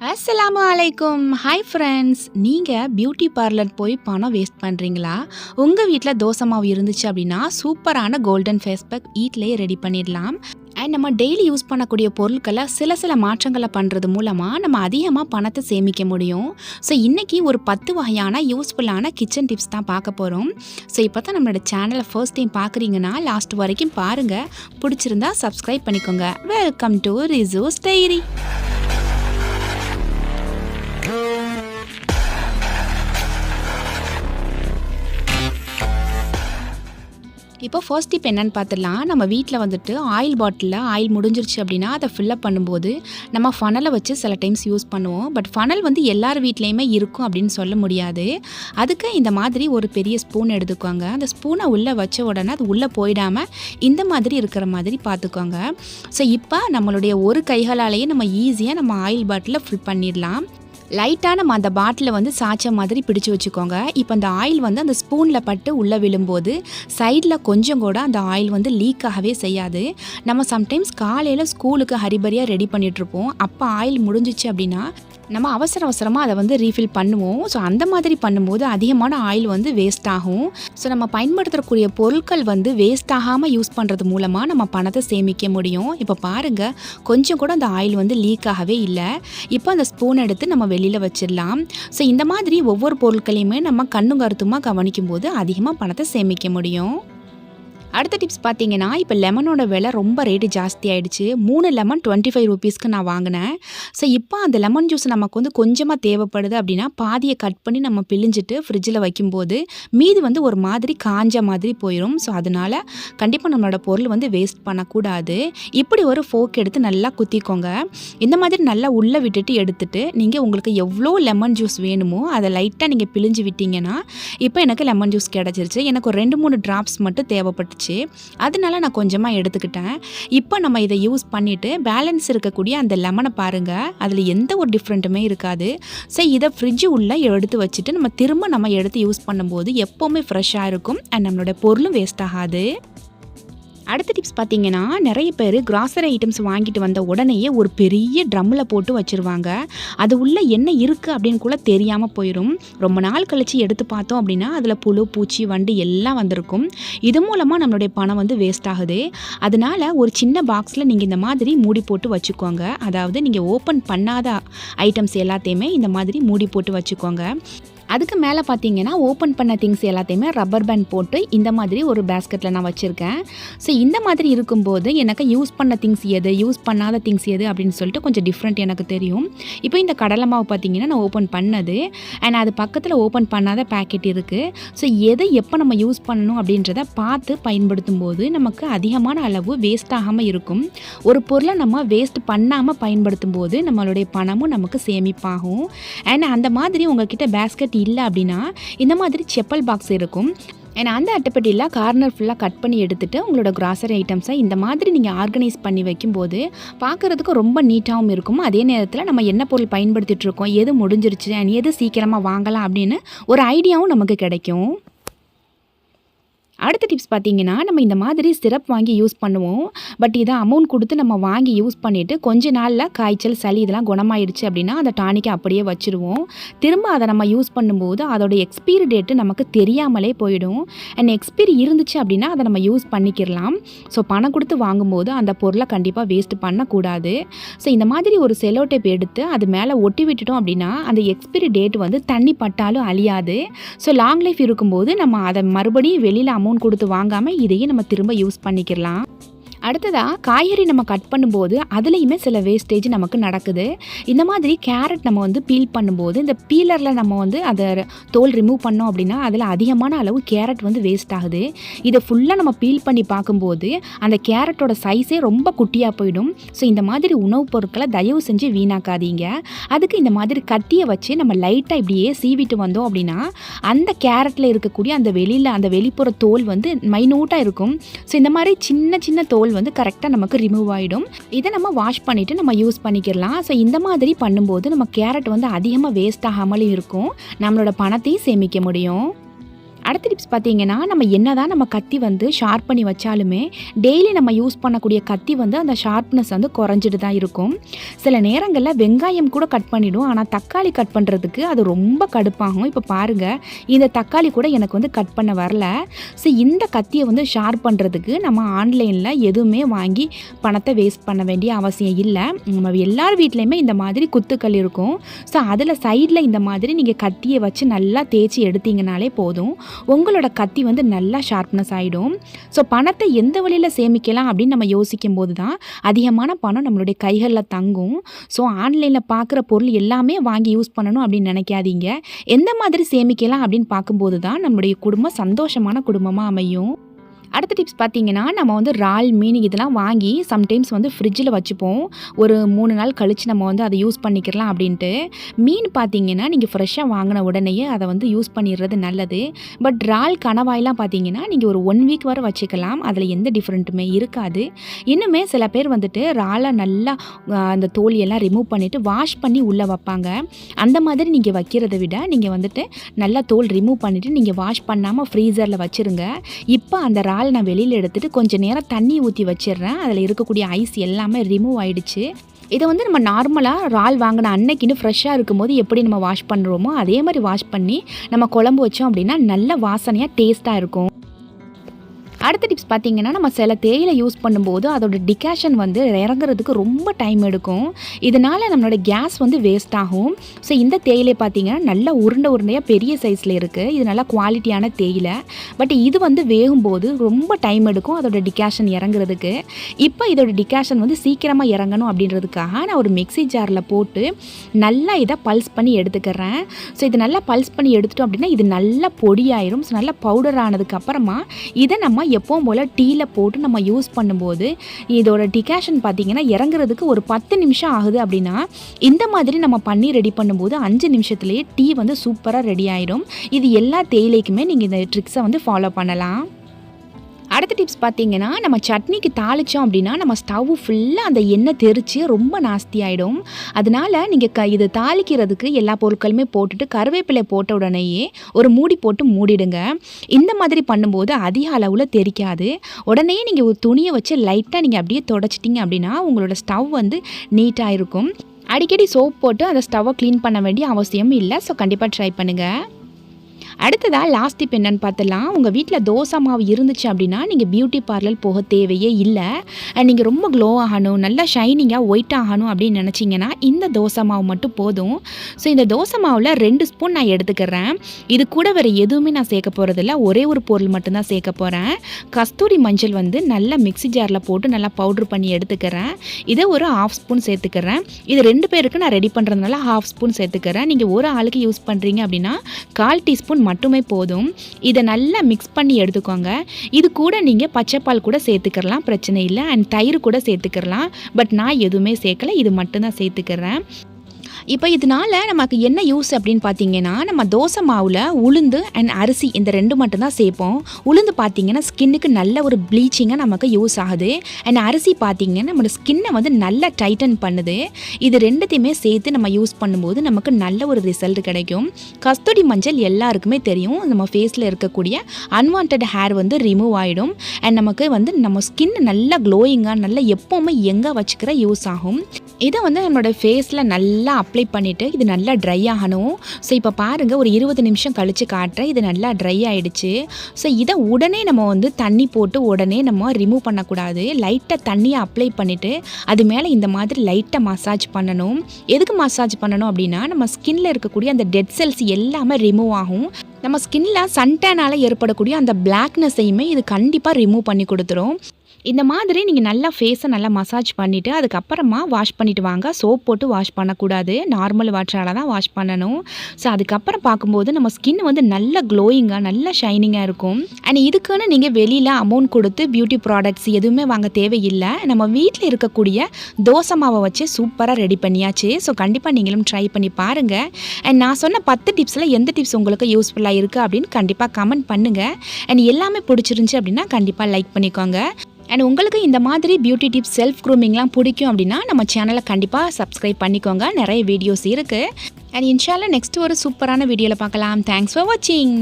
அஸ்ஸலாமு அலைக்கும் hi friends நீங்கள் பியூட்டி பார்லர் போய் பணம் வேஸ்ட் பண்ணுறீங்களா உங்கள் வீட்டில் தோசை மாவு இருந்துச்சு அப்படின்னா சூப்பரான கோல்டன் ஃபேஸ் பேக் வீட்டிலேயே ரெடி பண்ணிடலாம். அண்ட் நம்ம டெய்லி யூஸ் பண்ணக்கூடிய பொருட்களை சில சில மாற்றங்களை பண்ணுறது மூலமாக நம்ம அதிகமாக பணத்தை சேமிக்க முடியும். ஸோ இன்றைக்கி ஒரு பத்து வகையான யூஸ்ஃபுல்லான கிச்சன் டிப்ஸ் தான் பார்க்க போகிறோம் ஸோ இப்போ தான் நம்மளோட சேனலை ஃபர்ஸ்ட் டைம் பார்க்குறீங்கன்னா லாஸ்ட் வரைக்கும் பாருங்கள் பிடிச்சிருந்தா சப்ஸ்கிரைப் பண்ணிக்கோங்க. வெல்கம் டு ரிசூ டைரி இப்போ ஃபர்ஸ்ட் டிப் என்னென்னு பார்த்துடலாம். நம்ம வீட்டில் வந்துட்டு ஆயில் பாட்டிலில் ஆயில் முடிஞ்சிருச்சு அப்படின்னா அதை ஃபில்லப் பண்ணும்போது நம்ம ஃபனலை வச்சு சில டைம்ஸ் யூஸ் பண்ணுவோம். பட் ஃபனல் வந்து எல்லார் வீட்லேயுமே இருக்கும் அப்படின்னு சொல்ல முடியாது. அதுக்கு இந்த மாதிரி ஒரு பெரிய ஸ்பூன் எடுத்துக்கோங்க. அந்த ஸ்பூனை உள்ளே வச்ச உடனே அது உள்ளே போயிடாமல் இந்த மாதிரி இருக்கிற மாதிரி பார்த்துக்கோங்க. ஸோ இப்போ நம்மளுடைய ஒரு கைகளாலேயே நம்ம ஈஸியாக நம்ம ஆயில் பாட்டிலில் ஃபில் பண்ணிடலாம். லைட்டாக நம்ம அந்த பாட்டிலை வந்து சாய்ச்ச மாதிரி பிடிச்சு வச்சுக்கோங்க. இப்போ அந்த ஆயில் வந்து அந்த ஸ்பூனில் பட்டு உள்ளே விழும்போது சைடில் கொஞ்சம் கூட அந்த ஆயில் வந்து லீக் ஆகவே செய்யாது. நம்ம சம்டைம்ஸ் காலையில் ஸ்கூலுக்கு ஹரிபரியாக ரெடி பண்ணிகிட்ருப்போம் அப்போ ஆயில் முடிஞ்சிச்சு அப்படின்னா நம்ம அவசர அவசரமாக அதை வந்து ரீஃபில் பண்ணுவோம். ஸோ அந்த மாதிரி பண்ணும்போது அதிகமான ஆயில் வந்து வேஸ்ட் ஆகும். ஸோ நம்ம பயன்படுத்தக்கூடிய பொருட்கள் வந்து வேஸ்ட் ஆகாமல் யூஸ் பண்ணுறது மூலமாக நம்ம பணத்தை சேமிக்க முடியும். இப்போ பாருங்கள் கொஞ்சம் கூட அந்த ஆயில் வந்து லீக் ஆகவே இல்லை. இப்போ அந்த ஸ்பூன் எடுத்து நம்ம வெளியில் வச்சிடலாம். ஸோ இந்த மாதிரி ஒவ்வொரு பொருட்களையுமே நம்ம கண்ணும் கருத்துமாக கவனிக்கும் போது அதிகமாக பணத்தை சேமிக்க முடியும். அடுத்த டிப்ஸ் பார்த்தீங்கன்னா இப்போ லெமனோட விலை ரொம்ப ரேட்டு ஜாஸ்தி ஆகிடுச்சு மூணு லெமன் டுவெண்ட்டி ஃபைவ் ருபீஸ்க்கு நான் வாங்கினேன். ஸோ இப்போ அந்த லெமன் ஜூஸ் நமக்கு வந்து கொஞ்சமாக தேவைப்படுது அப்படின்னா பாதியை கட் பண்ணி நம்ம பிழிஞ்சிட்டு ஃப்ரிட்ஜில் வைக்கும்போது மீதி வந்து ஒரு மாதிரி காஞ்ச மாதிரி போயிடும் ஸோ அதனால் கண்டிப்பாக நம்மளோட பொருள் வந்து வேஸ்ட் பண்ணக்கூடாது. இப்படி ஒரு ஃபோக் எடுத்து நல்லா குத்திக்கோங்க. இந்த மாதிரி நல்லா உள்ளே விட்டுட்டு எடுத்துட்டு நீங்கள் உங்களுக்கு எவ்வளோ லெமன் ஜூஸ் வேணுமோ அதை லைட்டாக நீங்கள் பிழிஞ்சு விட்டீங்கன்னா இப்போ எனக்கு லெமன் ஜூஸ் கிடச்சிருச்சு. எனக்கு ஒரு ரெண்டு மூணு ட்ராப்ஸ் மட்டும் தேவைப்பட்டுச்சு. அதனால நான் கொஞ்சமாக எடுத்துக்கிட்டேன். இப்போ நம்ம இதை யூஸ் பண்ணிவிட்டு பேலன்ஸ் இருக்கக்கூடிய அந்த லெமனை பாருங்கள் அதில் எந்த ஒரு டிஃப்ரெண்ட்டுமே இருக்காது. ஸோ இதை ஃப்ரிட்ஜு உள்ளே எடுத்து வச்சுட்டு நம்ம திரும்ப நம்ம எடுத்து யூஸ் பண்ணும்போது எப்போவுமே ஃப்ரெஷ்ஷாக இருக்கும். அண்ட் நம்மளோட பொருளும் வேஸ்ட் ஆகாது. அடுத்த டிப்ஸ் பார்த்தீங்கன்னா நிறைய பேர் கிராசரி ஐட்டம்ஸ் வாங்கிட்டு வந்த உடனேயே ஒரு பெரிய ட்ரம்மில் போட்டு வச்சுருவாங்க. அது உள்ளே என்ன இருக்குது அப்படின்னு கூட தெரியாமல் போயிடும் ரொம்ப நாள் கழித்து எடுத்து பார்த்தோம் அப்படின்னா அதில் புழு பூச்சி வண்டு எல்லாம் வந்திருக்கும். இது மூலமாக நம்மளுடைய பணம் வந்து வேஸ்ட் ஆகுது. அதனால ஒரு சின்ன பாக்ஸில் நீங்கள் இந்த மாதிரி மூடி போட்டு வச்சுக்கோங்க. அதாவது நீங்கள் ஓப்பன் பண்ணாத ஐட்டம்ஸ் எல்லாத்தையுமே இந்த மாதிரி மூடி போட்டு வச்சுக்கோங்க. அதுக்கு மேலே பார்த்தீங்கன்னா ஓப்பன் பண்ண திங்ஸ் எல்லாத்தையுமே ரப்பர் பேண்ட் போட்டு இந்த மாதிரி ஒரு பேஸ்கெட்டில் நான் வச்சுருக்கேன். ஸோ இந்த மாதிரி இருக்கும்போது எனக்கு யூஸ் பண்ண திங்ஸ் எது யூஸ் பண்ணாத திங்ஸ் எது அப்படின்னு சொல்லிட்டு கொஞ்சம் டிஃப்ரெண்ட் எனக்கு தெரியும். இப்போ இந்த கடலை மாவு பார்த்தீங்கன்னா நான் ஓப்பன் பண்ணது. அண்ட் அது பக்கத்தில் ஓப்பன் பண்ணாத பேக்கெட் இருக்குது ஸோ எதை எப்போ நம்ம யூஸ் பண்ணணும் அப்படின்றத பார்த்து பயன்படுத்தும் போது நமக்கு அதிகமான அளவு வேஸ்ட் ஆகாமல் இருக்கும். ஒரு பொருளை நம்ம வேஸ்ட் பண்ணாமல் பயன்படுத்தும் போது நம்மளுடைய பணமும் நமக்கு சேமிப்பாகும். அண்ட் அந்த மாதிரி உங்ககிட்ட பேஸ்கெட் இல்லை அப்படின்னா இந்த மாதிரி செப்பல் பாக்ஸ் இருக்கும். ஏன்னா அந்த அட்டைப்பெட்டியில் கார்னர் ஃபுல்லாக கட் பண்ணி எடுத்துகிட்டு உங்களோட கிராசரி ஐட்டம்ஸை இந்த மாதிரி நீங்கள் ஆர்கனைஸ் பண்ணி வைக்கும்போது பார்க்குறதுக்கு ரொம்ப நீட்டாகவும் இருக்கும். அதே நேரத்தில் நம்ம என்ன பொருள் பயன்படுத்திகிட்ருக்கோம் எது முடிஞ்சிருச்சு அண்ட் எது சீக்கிரமாக வாங்கலாம் அப்படின்னு ஒரு ஐடியாவும் நமக்கு கிடைக்கும். அடுத்த டிப்ஸ் பார்த்தீங்கன்னா நம்ம இந்த மாதிரி சிரப் வாங்கி யூஸ் பண்ணுவோம். பட் இதை அமௌண்ட் கொடுத்து நம்ம வாங்கி யூஸ் பண்ணிவிட்டு கொஞ்ச நாளில் காய்ச்சல் சளி இதெல்லாம் குணமாயிடுச்சு அப்படின்னா அந்த டானிக்கை அப்படியே வச்சுருவோம். திரும்ப அதை நம்ம யூஸ் பண்ணும்போது அதோட எக்ஸ்பீரி டேட்டு நமக்கு தெரியாமலே போயிடும். அண்ட் எக்ஸ்பீரி இருந்துச்சு அப்படின்னா அதை நம்ம யூஸ் பண்ணிக்கிறலாம் ஸோ பணம் கொடுத்து வாங்கும்போது அந்த பொருளை கண்டிப்பாக வேஸ்ட் பண்ணக்கூடாது. ஸோ இந்த மாதிரி ஒரு செலோ டேப் எடுத்து அது மேலே ஒட்டி விட்டுட்டோம் அப்படின்னா அந்த எக்ஸ்பீரி டேட் வந்து தண்ணி பட்டாலும் அழியாது. ஸோ லாங் லைஃப் இருக்கும்போது நம்ம அதை மறுபடியும் வெளியில் அமௌண்ட் கொடுத்து வாங்காமல் இதையே நம்ம திரும்ப யூஸ் பண்ணிக்கலாம் அடுத்ததாக காய்கறி நம்ம கட் பண்ணும்போது அதுலேயுமே சில வேஸ்டேஜ் நமக்கு நடக்குது. இந்த மாதிரி கேரட் நம்ம வந்து பீல் பண்ணும்போது இந்த பீலரில் நம்ம வந்து அதை தோல் ரிமூவ் பண்ணோம் அப்படின்னா அதில் அதிகமான அளவு கேரட் வந்து வேஸ்ட் ஆகுது. இதை ஃபுல்லாக நம்ம பீல் பண்ணி பார்க்கும்போது அந்த கேரட்டோட சைஸே ரொம்ப குட்டியாக போயிடும். ஸோ இந்த மாதிரி உணவுப் பொருட்களை தயவு செஞ்சு வீணாக்காதீங்க. அதுக்கு இந்த மாதிரி கத்தியை வச்சு நம்ம லைட்டாக இப்படியே சீவிட்டு வந்தோம் அப்படின்னா அந்த கேரட்டில் இருக்கக்கூடிய அந்த வெளியில் அந்த வெளிப்புற தோல் வந்து மைனூட்டாக இருக்கும். ஸோ இந்த மாதிரி சின்ன சின்ன தோல் வந்து கரெக்டாக நமக்கு ரிமூவ் ஆகிடும் இதை நம்ம வாஷ் பண்ணிவிட்டு நம்ம யூஸ் பண்ணிக்கிடலாம். ஸோ இந்த மாதிரி பண்ணும்போது நம்ம கேரட் வந்து அதிகமாக வேஸ்ட் ஆகாமலே இருக்கும். நம்மளோட பணத்தையும் சேமிக்க முடியும். அடுத்த டிப்ஸ் பார்த்தீங்கன்னா நம்ம என்ன தான் நம்ம கத்தி வந்து ஷார்ப் பண்ணி வச்சாலுமே டெய்லி நம்ம யூஸ் பண்ணக்கூடிய கத்தி வந்து அந்த ஷார்ப்னஸ் வந்து குறைஞ்சிட்டு தான் இருக்கும். சில நேரங்களில் வெங்காயம் கூட கட் பண்ணிவிடும் ஆனால் தக்காளி கட் பண்ணுறதுக்கு அது ரொம்ப கடுப்பாகும். இப்போ பாருங்கள் இந்த தக்காளி கூட எனக்கு வந்து கட் பண்ண வரல. ஸோ இந்த கத்தியை வந்து ஷார்ப் பண்ணுறதுக்கு நம்ம ஆன்லைனில் எதுவுமே வாங்கி பணத்தை வேஸ்ட் பண்ண வேண்டிய அவசியம் இல்லை. நம்ம எல்லார் வீட்லேயுமே இந்த மாதிரி குத்துக்கள் இருக்கும். ஸோ அதில் சைடில் இந்த மாதிரி நீங்கள் கத்தியை வச்சு நல்லா தேய்ச்சி எடுத்தீங்கனாலே போதும். உங்களோட கத்தி வந்து நல்லா ஷார்ப்னஸ் ஆகிடும் ஸோ பணத்தை எந்த வழியில் சேமிக்கலாம் அப்படின்னு நம்ம யோசிக்கும் போது தான் அதிகமான பணம் நம்மளுடைய கைகளில் தங்கும். ஸோ ஆன்லைனில் பார்க்குற பொருள் எல்லாமே வாங்கி யூஸ் பண்ணணும் அப்படின்னு நினைக்காதீங்க. எந்த மாதிரி சேமிக்கலாம் அப்படின்னு பார்க்கும்போது தான் நம்மளுடைய குடும்பம் சந்தோஷமான குடும்பமாக அமையும். அடுத்த டிப்ஸ் பார்த்தீங்கன்னா நம்ம வந்து இறால் மீன் இதெல்லாம் வாங்கி சம்டைம்ஸ் வந்து ஃப்ரிட்ஜில் வச்சுப்போம். ஒரு மூணு நாள் கழித்து நம்ம வந்து அதை யூஸ் பண்ணிக்கிறலாம் அப்படின்ட்டு. மீன் பார்த்தீங்கன்னா நீங்கள் ஃப்ரெஷ்ஷாக வாங்கின உடனேயே அதை வந்து யூஸ் பண்ணிடுறது நல்லது. பட் இறால் கணவாயெலாம் பார்த்தீங்கன்னா நீங்கள் ஒரு ஒன் வீக் வரை வச்சுக்கலாம். அதில் எந்த டிஃப்ரெண்ட்டுமே இருக்காது. இன்னுமே சில பேர் வந்துட்டு இறாலை நல்லா அந்த தோலியெல்லாம் ரிமூவ் பண்ணிவிட்டு வாஷ் பண்ணி உள்ளே வைப்பாங்க. அந்த மாதிரி நீங்கள் வைக்கிறத விட நீங்கள் வந்துட்டு நல்லா தோல் ரிமூவ் பண்ணிவிட்டு நீங்கள் வாஷ் பண்ணாமல் ஃப்ரீசரில் வச்சுருங்க. இப்போ அந்த பால் நான் வெளியில் எடுத்துட்டு கொஞ்சம் நேரம் தண்ணி ஊற்றி வச்சிடுறேன். அதில் இருக்கக்கூடிய ஐஸ் எல்லாமே ரிமூவ் ஆயிடுச்சு. இதை வந்து நம்ம நார்மலாக இறால் வாங்கின அன்னைக்குன்னு ஃப்ரெஷ்ஷாக இருக்கும்போது எப்படி நம்ம வாஷ் பண்ணுறோமோ அதே மாதிரி வாஷ் பண்ணி நம்ம குழம்பு வச்சோம் அப்படின்னா நல்ல வாசனையாக டேஸ்ட்டாக இருக்கும். அடுத்த டிப்ஸ் பார்த்தீங்கன்னா நம்ம சில தேயிலை யூஸ் பண்ணும்போது அதோட டிகாஷன் வந்து இறங்குறதுக்கு ரொம்ப டைம் எடுக்கும். இதனால் நம்மளோட கேஸ் வந்து வேஸ்ட் ஆகும். ஸோ இந்த தேயிலை பார்த்தீங்கன்னா நல்லா உருண்டை உருண்டையாக பெரிய சைஸில் இருக்குது இது நல்லா குவாலிட்டியான தேயிலை. பட் இது வந்து வேகும்போது ரொம்ப டைம் எடுக்கும் அதோட டிகாஷன் இறங்குறதுக்கு. இப்போ இதோட டிகாஷன் வந்து சீக்கிரமாக இறங்கணும் அப்படின்றதுக்காக நான் ஒரு மிக்ஸி ஜாரில் போட்டு நல்லா இதை பல்ஸ் பண்ணி எடுத்துக்கிறேன். ஸோ இது நல்லா பல்ஸ் பண்ணி எடுத்துட்டோம் அப்படின்னா இது நல்லா பொடியாயிரும். ஸோ நல்லா பவுடர் ஆனதுக்கப்புறமா இதை நம்ம எப்போவும் போல் டீயில் போட்டு நம்ம யூஸ் பண்ணும்போது இதோட டிகாஷன் பார்த்தீங்கன்னா இறங்குறதுக்கு ஒரு பத்து நிமிஷம் ஆகுது அப்படின்னா இந்த மாதிரி நம்ம பண்ணி ரெடி பண்ணும்போது அஞ்சு நிமிஷத்துலேயே டீ வந்து சூப்பராக ரெடி ஆயிடும் இது எல்லா தேயிலைக்குமே நீங்கள் இந்த ட்ரிக்ஸை வந்து ஃபாலோ பண்ணலாம். அடுத்த டிப்ஸ் பார்த்தீங்கன்னா நம்ம சட்னிக்கு தாளித்தோம் அப்படின்னா நம்ம ஸ்டவ் ஃபுல்லாக அந்த எண்ணெய் தெரித்து ரொம்ப நாஸ்தி ஆகிடும் அதனால நீங்கள் க இது தாளிக்கிறதுக்கு எல்லா பொருட்களுமே போட்டுட்டு கருவேப்பிலை போட்ட உடனேயே ஒரு மூடி போட்டு மூடிடுங்க. இந்த மாதிரி பண்ணும்போது அதிக அளவில் தெரிக்காது. உடனே நீங்கள் ஒரு துணியை வச்சு லைட்டாக நீங்கள் அப்படியே தொடச்சிட்டிங்க அப்படின்னா உங்களோட ஸ்டவ் வந்து நீட்டாக இருக்கும் அடிக்கடி சோப் போட்டு அந்த ஸ்டவ்வை க்ளீன் பண்ண வேண்டிய அவசியம் இல்லை. ஸோ கண்டிப்பாக ட்ரை பண்ணுங்கள் அடுத்ததாக லாஸ்ட் டிப் என்னன்னு பார்த்துலாம் உங்கள் வீட்டில் தோசை மாவு இருந்துச்சு அப்படின்னா நீங்கள் பியூட்டி பார்லர் போக தேவையே இல்லை. நீங்கள் ரொம்ப க்ளோ ஆகணும் நல்லா ஷைனிங்காக ஒயிட் ஆகணும் அப்படின்னு நினச்சிங்கன்னா இந்த தோசை மாவு மட்டும் போதும். ஸோ இந்த தோசை மாவில் ரெண்டு ஸ்பூன் நான் எடுத்துக்கிறேன். இது கூட வேறு எதுவுமே நான் சேர்க்க போகிறதில்ல ஒரே ஒரு பொருள் மட்டும்தான் சேர்க்க போகிறேன் கஸ்தூரி மஞ்சள் வந்து நல்லா மிக்ஸி ஜாரில் போட்டு நல்லா பவுட்ரு பண்ணி எடுத்துக்கிறேன். இதை ஒரு ஹாஃப் ஸ்பூன் சேர்த்துக்கிறேன். இது ரெண்டு பேருக்கு நான் ரெடி பண்ணுறதுனால ஹாஃப் ஸ்பூன் சேர்த்துக்கிறேன். நீங்கள் ஒரு ஆளுக்கு யூஸ் பண்ணுறீங்க அப்படின்னா கால் டீஸ்பூன் மட்டுமே போதும். இதை நல்லா மிக்ஸ் பண்ணி எடுத்துக்கோங்க. இது கூட நீங்கள் பச்சைப்பால் கூட சேர்த்துக்கிறலாம் பிரச்சனை இல்லை. அண்ட் தயிர் கூட சேர்த்துக்கிறலாம் பட் நான் எதுவுமே சேர்க்கல இது மட்டும்தான் சேர்த்துக்கிறேன். இப்போ இதனால நமக்கு என்ன யூஸ் அப்படின்னு பார்த்தீங்கன்னா நம்ம தோசை மாவில் உளுந்து அண்ட் அரிசி இந்த ரெண்டு மட்டும்தான் சேர்ப்போம் உளுந்து பார்த்தீங்கன்னா ஸ்கின்னுக்கு நல்ல ஒரு ப்ளீச்சிங்காக நமக்கு யூஸ் ஆகுது. அண்ட் அரிசி பார்த்தீங்கன்னா நம்மளோட ஸ்கின்னை வந்து நல்லா டைட்டன் பண்ணுது. இது ரெண்டுத்தையுமே சேர்த்து நம்ம யூஸ் பண்ணும்போது நமக்கு நல்ல ஒரு ரிசல்ட் கிடைக்கும். கஸ்தூரி மஞ்சள் எல்லாருக்குமே தெரியும். நம்ம ஃபேஸில் இருக்கக்கூடிய அன்வான்ட் ஹேர் வந்து ரிமூவ் ஆகிடும் அண்ட் நமக்கு வந்து நம்ம ஸ்கின் நல்லா க்ளோயிங்காக நல்லா எப்போவுமே எங்கே வச்சுக்கிற யூஸ் ஆகும். இதை வந்து நம்மளோட ஃபேஸில் நல்லா அப்ளை பண்ணிவிட்டு இது நல்லா ட்ரை ஆகணும். ஸோ இப்போ பாருங்கள் ஒரு இருபது நிமிஷம் கழித்து காட்டுறேன். இது நல்லா ட்ரை ஆகிடுச்சு ஸோ இதை உடனே நம்ம வந்து தண்ணி போட்டு உடனே நம்ம ரிமூவ் பண்ணக்கூடாது. லைட்டாக தண்ணியை அப்ளை பண்ணிவிட்டு அது மேலே இந்த மாதிரி லைட்டாக மசாஜ் பண்ணணும். எதுக்கு மசாஜ் பண்ணணும் அப்படின்னா நம்ம ஸ்கின்ல இருக்கக்கூடிய அந்த டெட் செல்ஸ் எல்லாமே ரிமூவ் ஆகும். நம்ம ஸ்கின்ல சன்டேனால் ஏற்படக்கூடிய அந்த பிளாக்னஸையுமே இது கண்டிப்பாக ரிமூவ் பண்ணி கொடுத்துரும். இந்த மாதிரி நீங்கள் நல்லா ஃபேஸை நல்லா மசாஜ் பண்ணிவிட்டு அதுக்கப்புறமா வாஷ் பண்ணிவிட்டு வாங்க. சோப் போட்டு வாஷ் பண்ணக்கூடாது. நார்மல் வாட்டரால் தான் வாஷ் பண்ணணும். ஸோ அதுக்கப்புறம் பார்க்கும்போது நம்ம ஸ்கின் வந்து நல்ல க்ளோயிங்காக நல்ல ஷைனிங்காக இருக்கும். அண்ட் இதுக்குன்னு நீங்கள் வெளியில் அமௌண்ட் கொடுத்து பியூட்டி ப்ராடக்ட்ஸ் எதுவுமே வாங்க தேவையில்லை. நம்ம வீட்டில் இருக்கக்கூடிய தோசை மாவை வச்சு சூப்பராக ரெடி பண்ணியாச்சு. ஸோ கண்டிப்பாக நீங்களும் ட்ரை பண்ணி பாருங்கள் அண்ட் நான் சொன்ன பத்து டிப்ஸில் எந்த டிப்ஸ் உங்களுக்கு யூஸ்ஃபுல்லாக இருக்குது அப்படின்னு கண்டிப்பாக கமெண்ட் பண்ணுங்கள் அண்ட் எல்லாமே பிடிச்சிருந்துச்சி அப்படின்னா கண்டிப்பாக லைக் பண்ணிக்கோங்க. அண்ட் உங்களுக்கு இந்த மாதிரி பியூட்டி டிப்ஸ் செல்ஃப் க்ரூமிங்லாம் பிடிக்கும் அப்படின்னா நம்ம சேனலை கண்டிப்பாக சப்ஸ்கிரைப் பண்ணிக்கோங்க. நிறைய வீடியோஸ் இருக்குது அண்ட் இன்ஷால்லா நெக்ஸ்ட் ஒரு சூப்பரான வீடியோவில் பார்க்கலாம். தேங்க்ஸ் ஃபார் வாட்சிங்